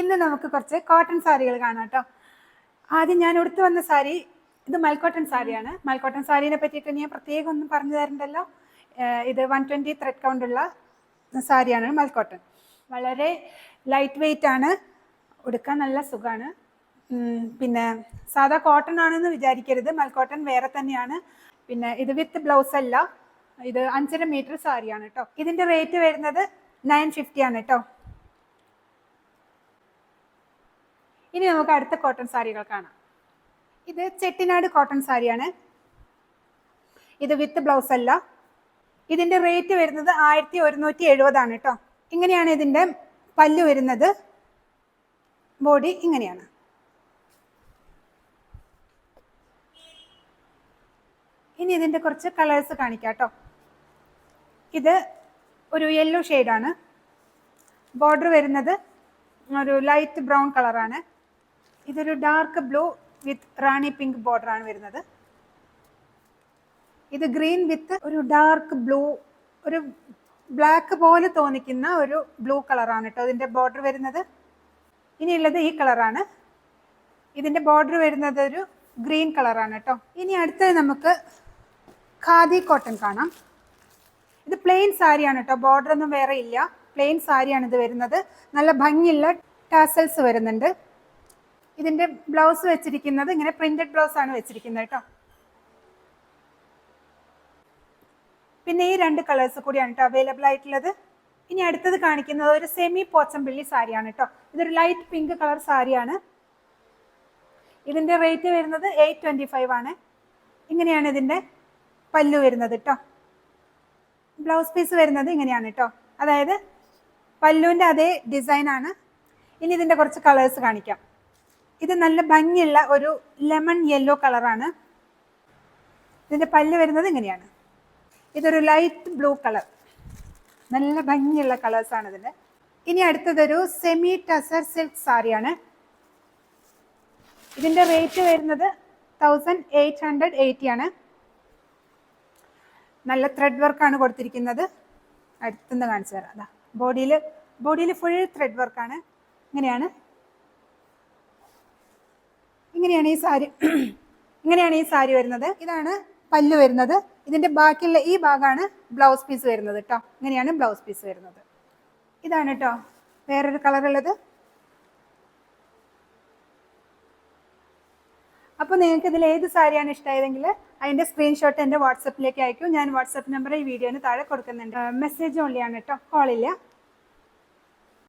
ഇന്ന് നമുക്ക് കുറച്ച് കോട്ടൺ സാരികൾ കാണാം കേട്ടോ. ആദ്യം ഞാൻ ഉടുത്തു വന്ന സാരി ഇത് മൽക്കോട്ടൺ സാരിയാണ്. മൽക്കോട്ടൺ സാരീനെ പറ്റിയിട്ട് ഞാൻ പ്രത്യേകം ഒന്നും പറഞ്ഞു തരണ്ടല്ലോ. ഇത് വൺ ട്വന്റി ത്രെഡ് കൗണ്ടുള്ള സാരിയാണ് മൽക്കോട്ടൺ വളരെ ലൈറ്റ് വെയിറ്റ് ആണ്. ഉടുക്കാൻ നല്ല സുഖമാണ് പിന്നെ സാധാ കോട്ടൺ ആണെന്ന് വിചാരിക്കരുത്. മൽക്കോട്ടൺ വേറെ തന്നെയാണ്. പിന്നെ ഇത് വിത്ത് ബ്ലൗസ് അല്ല. ഇത് അഞ്ചര മീറ്റർ സാരിയാണ് കേട്ടോ. ഇതിന്റെ റേറ്റ് വരുന്നത് നയൻ ഫിഫ്റ്റി ആണ് കേട്ടോ. ഇനി നമുക്ക് അടുത്ത കോട്ടൺ സാരികൾ കാണാം. ഇത് ചെട്ടിനാട് കോട്ടൺ സാരിയാണ്. ഇത് വിത്ത് ബ്ലൗസ് അല്ല. ഇതിന്റെ റേറ്റ് വരുന്നത് ആയിരത്തി ഒരുന്നൂറ്റി എഴുപതാണ് കേട്ടോ ഇങ്ങനെയാണ് ഇതിന്റെ പല്ല് വരുന്നത്. ബോഡി ഇങ്ങനെയാണ്. ഇനി ഇതിന്റെ കുറച്ച് കളേഴ്സ് കാണിക്കാം കേട്ടോ ഇത് ഒരു യെല്ലോ ഷെയ്ഡാണ് ബോർഡർ വരുന്നത് ഒരു ലൈറ്റ് ബ്രൗൺ കളറാണ് ഇതൊരു dark blue with rani pink border ആണ് വരുന്നത്. ഇത് ഗ്രീൻ വിത്ത് ഒരു ഡാർക്ക് ബ്ലൂ ഒരു ബ്ലാക്ക് പോലെ തോന്നിക്കുന്ന ഒരു ബ്ലൂ കളറാണ് കേട്ടോ ഇതിന്റെ ബോർഡർ വരുന്നത്. ഇനിയുള്ളത് ഈ കളറാണ് ഇതിന്റെ ബോർഡർ വരുന്നത് ഒരു ഗ്രീൻ കളറാണ് കേട്ടോ ഇനി അടുത്തത് നമുക്ക് ഖാദി കോട്ടൺ കാണാം. ഇത് പ്ലെയിൻ സാരിയാണ് കേട്ടോ ബോർഡർ ഒന്നും വേറെ ഇല്ല. പ്ലെയിൻ സാരിയാണ് ഇത് വരുന്നത്. നല്ല ഭംഗിയുള്ള ടാസൽസ് വരുന്നുണ്ട്. ഇതിന്റെ ബ്ലൗസ് വെച്ചിരിക്കുന്നത് ഇങ്ങനെ പ്രിന്റഡ് ബ്ലൗസ് ആണ് വെച്ചിരിക്കുന്നത് കേട്ടോ. പിന്നെ ഈ രണ്ട് കളേഴ്സ് കൂടിയാണ് കേട്ടോ അവൈലബിൾ ആയിട്ടുള്ളത്. ഇനി അടുത്തത് കാണിക്കുന്നത് ഒരു സെമി പോച്ചമ്പിള്ളി സാരിയാണ് കേട്ടോ ഇതൊരു ലൈറ്റ് പിങ്ക് കളർ സാരിയാണ് ഇതിന്റെ റേറ്റ് വരുന്നത് എയ്റ്റ് ട്വന്റി ഫൈവ് ആണ്. ഇങ്ങനെയാണ് ഇതിന്റെ പല്ലു വരുന്നത് കേട്ടോ ബ്ലൗസ് പീസ് വരുന്നത് ഇങ്ങനെയാണ് കേട്ടോ അതായത് പല്ലുവിന്റെ അതേ ഡിസൈൻ ആണ്. ഇനി ഇതിന്റെ കുറച്ച് കളേഴ്സ് കാണിക്കാം. ഇത് നല്ല ഭംഗിയുള്ള ഒരു ലെമൺ യെല്ലോ കളറാണ്. ഇതിന്റെ പല്ല് വരുന്നത് ഇങ്ങനെയാണ്. ഇതൊരു ലൈറ്റ് ബ്ലൂ കളർ. നല്ല ഭംഗിയുള്ള കളേഴ്സ് ആണ് ഇതിന്റെ ഇനി അടുത്തതൊരു സെമി ടസർ സിൽക്ക് സാരിയാണ്. ഇതിന്റെ റേറ്റ് വരുന്നത് തൗസൻഡ് എയ്റ്റ് ഹൺഡ്രഡ് എയ്റ്റി ആണ്. നല്ല ത്രെഡ് വർക്കാണ് കൊടുത്തിരിക്കുന്നത്. അടുത്തുനിന്ന് കാണിച്ചു തരാം. അതാ ബോഡിയിൽ ബോഡിയിൽ ഫുൾ ത്രെഡ് വർക്കാണ് ഇങ്ങനെയാണ്. ഇങ്ങനെയാണ് ഈ സാരി. ഇങ്ങനെയാണ് ഈ സാരി വരുന്നത്. ഇതാണ് പല്ല് വരുന്നത്. ഇതിന്റെ ബാക്കിയുള്ള ഈ ഭാഗമാണ് ബ്ലൗസ് പീസ് വരുന്നത് കേട്ടോ ഇങ്ങനെയാണ് ബ്ലൗസ് പീസ് വരുന്നത്. ഇതാണ് കേട്ടോ വേറൊരു കളറുള്ളത് അപ്പോൾ നിങ്ങൾക്ക് ഇതിൽ ഏത് സാരിയാണ് ഇഷ്ടമായതെങ്കിൽ അതിന്റെ സ്ക്രീൻഷോട്ട് എന്റെ വാട്സപ്പിലേക്ക് അയക്കും. ഞാൻ വാട്സപ്പ് നമ്പർ ഈ വീഡിയോന് താഴെ കൊടുക്കുന്നുണ്ട്. മെസ്സേജ് ഓൺലി ആണ് കേട്ടോ കോളില്ല